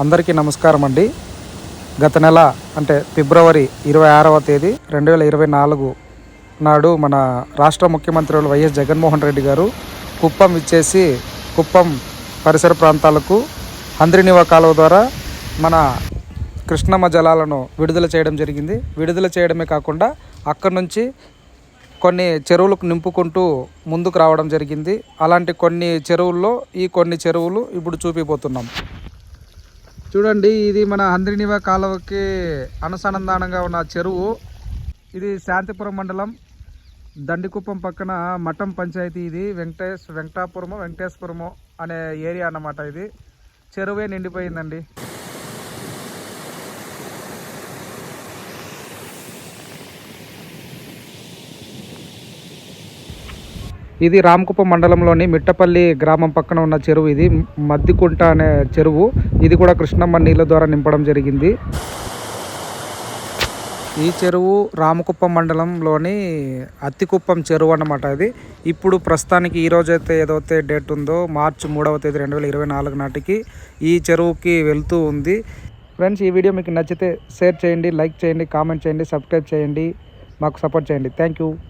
అందరికీ నమస్కారం అండి. గత నెల అంటే ఫిబ్రవరి ఇరవై ఆరవ తేదీ రెండు వేల ఇరవై నాలుగు నాడు మన రాష్ట్ర ముఖ్యమంత్రి వైఎస్ జగన్మోహన్ రెడ్డి గారు కుప్పం ఇచ్చేసి కుప్పం పరిసర ప్రాంతాలకు హంద్రినివా కాలువ ద్వారా మన కృష్ణమ్మ జలాలను విడుదల చేయడం జరిగింది. విడుదల చేయడమే కాకుండా అక్కడి నుంచి కొన్ని చెరువులకు నింపుకుంటూ ముందుకు రావడం జరిగింది. అలాంటి కొన్ని చెరువుల్లో ఈ కొన్ని చెరువులు ఇప్పుడు చూపిపోతున్నాం. చూడండి ఇది మన హంద్రినివా కాలువకి అనుసంధానంగా ఉన్న చెరువు. ఇది శాంతిపురం మండలం దండికుప్పం పక్కన మఠం పంచాయతీ ఇది. వెంకటేష్ వెంకటాపురము వెంకటేశ్వరము అనే ఏరియా అన్నమాట ఇది. చెరువే నిండిపోయిందండి. ఇది రామకుప్పం మండలంలోని మిట్టపల్లి గ్రామం పక్కన ఉన్న చెరువు. ఇది మద్దికుంట అనే చెరువు. ఇది కూడా కృష్ణమ్మ నీళ్ళ ద్వారా నింపడం జరిగింది. ఈ చెరువు రామకుప్పం మండలంలోని అత్తికుప్పం చెరువు అన్నమాట అది. ఇప్పుడు ప్రస్తుతానికి ఈ రోజైతే ఏదైతే డేట్ ఉందో మార్చి మూడవ తేదీ రెండు వేల ఇరవై నాలుగు నాటికి ఈ చెరువుకి వెళ్తూ ఉంది. ఫ్రెండ్స్ ఈ వీడియో మీకు నచ్చితే షేర్ చేయండి లైక్ చేయండి కామెంట్ చేయండి సబ్స్క్రైబ్ చేయండి. మాకు సపోర్ట్ చేయండి. Thank you.